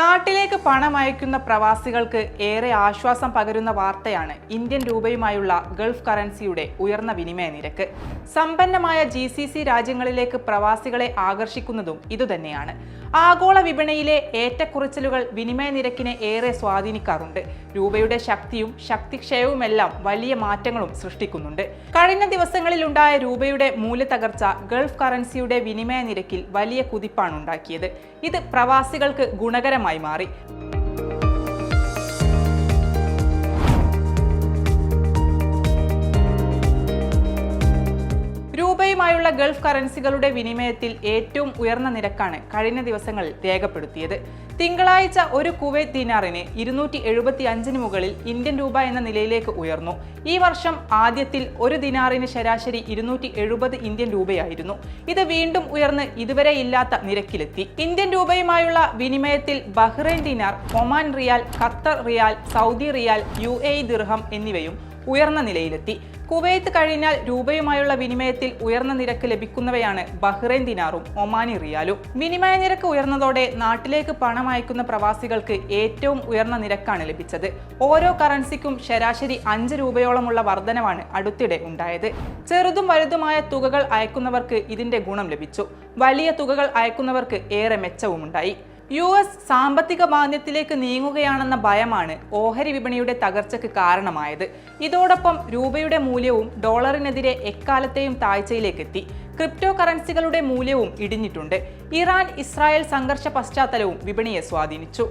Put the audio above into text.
നാട്ടിലേക്ക് പണം അയക്കുന്ന പ്രവാസികൾക്ക് ഏറെ ആശ്വാസം പകരുന്ന വാർത്തയാണ് ഇന്ത്യൻ രൂപയുമായുള്ള ഗൾഫ് കറൻസിയുടെ ഉയർന്ന വിനിമയ നിരക്ക്. സമ്പന്നമായ ജി സി സി രാജ്യങ്ങളിലേക്ക് പ്രവാസികളെ ആകർഷിക്കുന്നതും ഇതുതന്നെയാണ്. ആഗോള വിപണിയിലെ ഏറ്റക്കുറച്ചിലുകൾ വിനിമയ നിരക്കിനെ ഏറെ സ്വാധീനിക്കാറുണ്ട്. രൂപയുടെ ശക്തിയും ശക്തിക്ഷയവുമെല്ലാം വലിയ മാറ്റങ്ങളും സൃഷ്ടിക്കുന്നുണ്ട്. കഴിഞ്ഞ ദിവസങ്ങളിലുണ്ടായ രൂപയുടെ മൂല്യത്തകർച്ച ഗൾഫ് കറൻസിയുടെ വിനിമയ നിരക്കിൽ വലിയ കുതിപ്പാണ് ഉണ്ടാക്കിയത്. ഇത് പ്രവാസികൾക്ക് ഗുണകരമായി മാറി രൂപയുമായുള്ള ഗൾഫ് കറൻസികളുടെ വിനിമയത്തിൽ ഏറ്റവും ഉയർന്ന നിരക്കാണ് കഴിഞ്ഞ ദിവസങ്ങളിൽ രേഖപ്പെടുത്തിയത്. തിങ്കളാഴ്ച ഒരു കുവൈറ്റ് ദിനാറിന് ഇരുന്നൂറ്റി എഴുപത്തി അഞ്ചിന് മുകളിൽ ഇന്ത്യൻ രൂപ എന്ന നിലയിലേക്ക് ഉയർന്നു. ഈ വർഷം ആദ്യത്തിൽ ഒരു ദിനാറിന് ശരാശരി ഇരുന്നൂറ്റി എഴുപത് ഇന്ത്യൻ രൂപയായിരുന്നു. ഇത് വീണ്ടും ഉയർന്ന് ഇതുവരെ ഇല്ലാത്ത നിരക്കിലെത്തി. ഇന്ത്യൻ രൂപയുമായുള്ള വിനിമയത്തിൽ Bahrain dinar Oman riyal Qatar riyal Saudi riyal U A ദിർഹം എന്നിവയും ഉയർന്ന നിലയിലെത്തി. കുവൈത്ത് കഴിഞ്ഞാൽ രൂപയുമായുള്ള വിനിമയത്തിൽ ഉയർന്ന നിരക്ക് ലഭിക്കുന്നവയാണ് ബഹ്റൈൻ ദിനാറും ഒമാനി റിയാലും. വിനിമയ നിരക്ക് ഉയർന്നതോടെ നാട്ടിലേക്ക് പണം അയക്കുന്ന പ്രവാസികൾക്ക് ഏറ്റവും ഉയർന്ന നിരക്കാണ് ലഭിച്ചത്. ഓരോ കറൻസിക്കും ശരാശരി അഞ്ച് രൂപയോളമുള്ള വർധനവാണ് അടുത്തിടെ ഉണ്ടായത്. ചെറുതും വലുതുമായ തുകകൾ അയക്കുന്നവർക്ക് ഇതിന്റെ ഗുണം ലഭിച്ചു. വലിയ തുകകൾ അയക്കുന്നവർക്ക് ഏറെ മെച്ചവുമുണ്ടായി. യു എസ് സാമ്പത്തിക മാന്ദ്യത്തിലേക്ക് നീങ്ങുകയാണെന്ന ഭയമാണ് ഓഹരി വിപണിയുടെ തകർച്ചയ്ക്ക് കാരണമായത്. ഇതോടൊപ്പം രൂപയുടെ മൂല്യവും ഡോളറിനെതിരെ എക്കാലത്തെയും താഴ്ചയിലേക്കെത്തി. ക്രിപ്റ്റോ കറൻസികളുടെ മൂല്യവും ഇടിഞ്ഞിട്ടുണ്ട്. ഇറാൻ ഇസ്രായേൽ സംഘർഷ പശ്ചാത്തലവും വിപണിയെ സ്വാധീനിച്ചു.